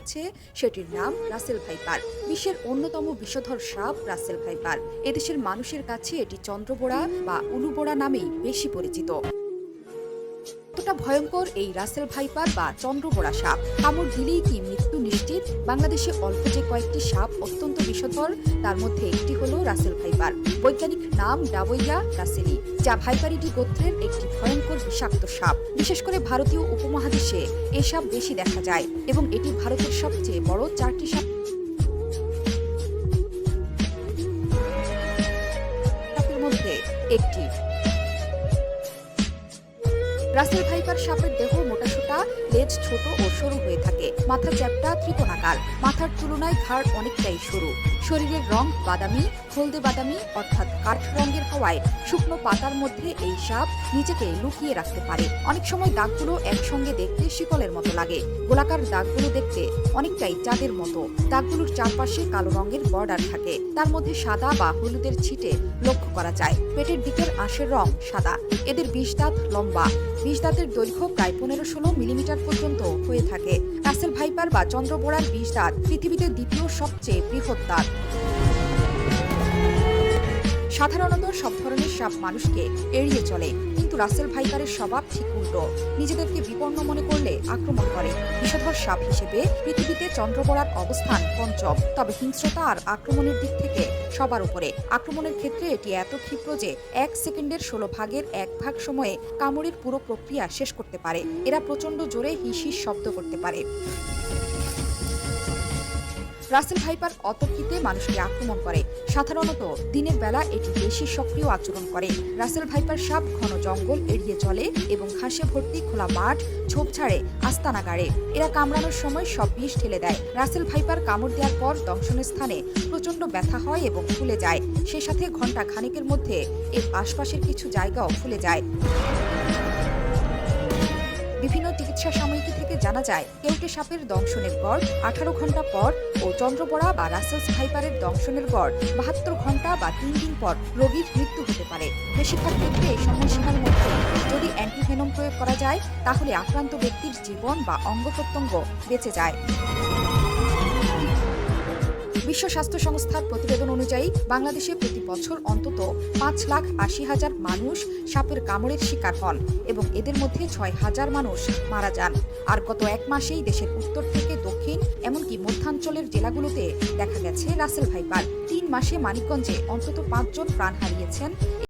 আছে, সেটির নাম রাসেল ভাইপার। বিশ্বের অন্যতম বিষধর সাপ রাসেল ভাইপার। এদেশের মানুষের কাছে এটি চন্দ্রবোড়া বা উলুবোড়া নামেই বেশি পরিচিত। কতটা ভয়ঙ্কর এই রাসেল ভাইপার বা চন্দ্রবোড়া সাপ। কামড় দিলেই কি মৃত্যু নিশ্চিত? বাংলাদেশে অল্প যে কয়েকটি সাপ অত্যন্ত বিষধর তার মধ্যে একটি হলো রাসেল ভাইপার। বৈজ্ঞানিক নাম ডাবইয়া রাসেলি, যা ভাইপারিটি গোত্রের একটি ভয়ঙ্কর বিষাক্ত সাপ। বিশেষ করে ভারতীয় উপমহাদেশে এ সাপ বেশি দেখা যায়, এবং এটি ভারতের সবচেয়ে বড় চারটি সাপ। একটি রাসেল ভাইপার সাপের দেহ মোটাসোটা লেজ ছোট ও সরু হয়ে থাকে। মাথা চ্যাপ্টা ত্রিকোণাকার। মাথার তুলনায় ঘাড় অনেকটাই সরু। শরীরের রং বাদামি, হলদে বাদামি, অর্থাৎ কাঠ রঙের হওয়ায় শুকনো পাতার মধ্যে এই সাপ নিজেকে লুকিয়ে রাখতে পারে। অনেক সময় দাগগুলো একসঙ্গে দেখতে শিকলের মতো লাগে। গোলাকার দাগগুলো দেখতে অনেকটাই চাঁদের মতো। দাগগুলোর চারপাশে কালো রঙের বর্ডার থাকে। তার মধ্যে সাদা বা হলুদের ছিটে লক্ষ্য করা যায়। পেটের দিকের আঁশের রং সাদা। এদের বিষ দাঁত লম্বা। বিষ দাঁতের দৈর্ঘ্য প্রায় পনেরো ষোলো মিলিমিটার পর্যন্ত হয়ে থাকে। রাসেল ভাইপার বা চন্দ্রপোড়ার বিষ দাঁত পৃথিবীতে দ্বিতীয় সবচেয়ে বৃহৎ দাঁত। সাধারণত সব ধরনের সাপ মানুষকে এড়িয়ে চলে, কিন্তু রাসেল ভাইকারের স্বভাব ঠিক উল্টো। নিজেদেরকে বিপন্ন মনে করলে আক্রমণ করে। বিষধর সাপ হিসেবে পৃথিবীতে চন্দ্রপড়ার অবস্থান পঞ্চম। তবে হিংস্রতা আর আক্রমণের দিক থেকে সবার উপরে। আক্রমণের ক্ষেত্রে এটি এত ক্ষিপ্র যে এক সেকেন্ডের ষোলো ভাগের এক ভাগ সময়ে কামড়ের পুরো প্রক্রিয়া শেষ করতে পারে। এরা প্রচণ্ড জোরে হিস হিস শব্দ করতে পারে। রাসেল ভাইপার অতর্কিতে মানুষকে আক্রমণ করে। সাধারণত দিনের বেলা এটি বেশি সক্রিয় আচরণ করে। রাসেল ভাইপার সাপ ঘন জঙ্গল এড়িয়ে চলে এবং ঘাসে ভর্তি খোলা মাঠ ঝোপঝাড়ে আস্তানা গাড়ে। এরা কামড়ানোর সময় সব বিষ ঠেলে দেয়। রাসেল ভাইপার কামড় দেওয়ার পর দংশনের স্থানে প্রচণ্ড ব্যথা হয় এবং ফুলে যায়। সে সাথে ঘণ্টা খানেকের মধ্যে এর আশপাশের কিছু জায়গাও ফুলে যায়। বিভিন্ন চিকিৎসা সাময়িকী থেকে জানা যায়, কেউটে সাপের দংশনের গড় আঠারো ঘণ্টা পর ও চন্দ্রপড়া বা রাসেলস ভাইপারের দংশনের গড় বাহাত্তর ঘণ্টা বা তিন দিন পর রোগীর মৃত্যু হতে পারে। বেশিরভাগ ক্ষেত্রে এই সময়সীমার মধ্যে যদি অ্যান্টিভেনম প্রয়োগ করা যায়, তাহলে আক্রান্ত ব্যক্তির জীবন বা অঙ্গ প্রত্যঙ্গ বেঁচে যায়। বিশ্ব স্বাস্থ্য সংস্থার প্রতিবেদন অনুযায়ী, বাংলাদেশে প্রতি বছর অন্তত পাঁচ লাখ আশি হাজার মানুষ সাপের কামড়ের শিকার হন এবং এদের মধ্যে ছয় হাজার মানুষ মারা যান। আর গত এক মাসেই দেশের উত্তর থেকে দক্ষিণ, এমনকি মধ্যাঞ্চলের জেলাগুলোতে দেখা গেছে রাসেল ভাইপার। তিন মাসে মানিকগঞ্জে অন্তত পাঁচজন প্রাণ হারিয়েছেন।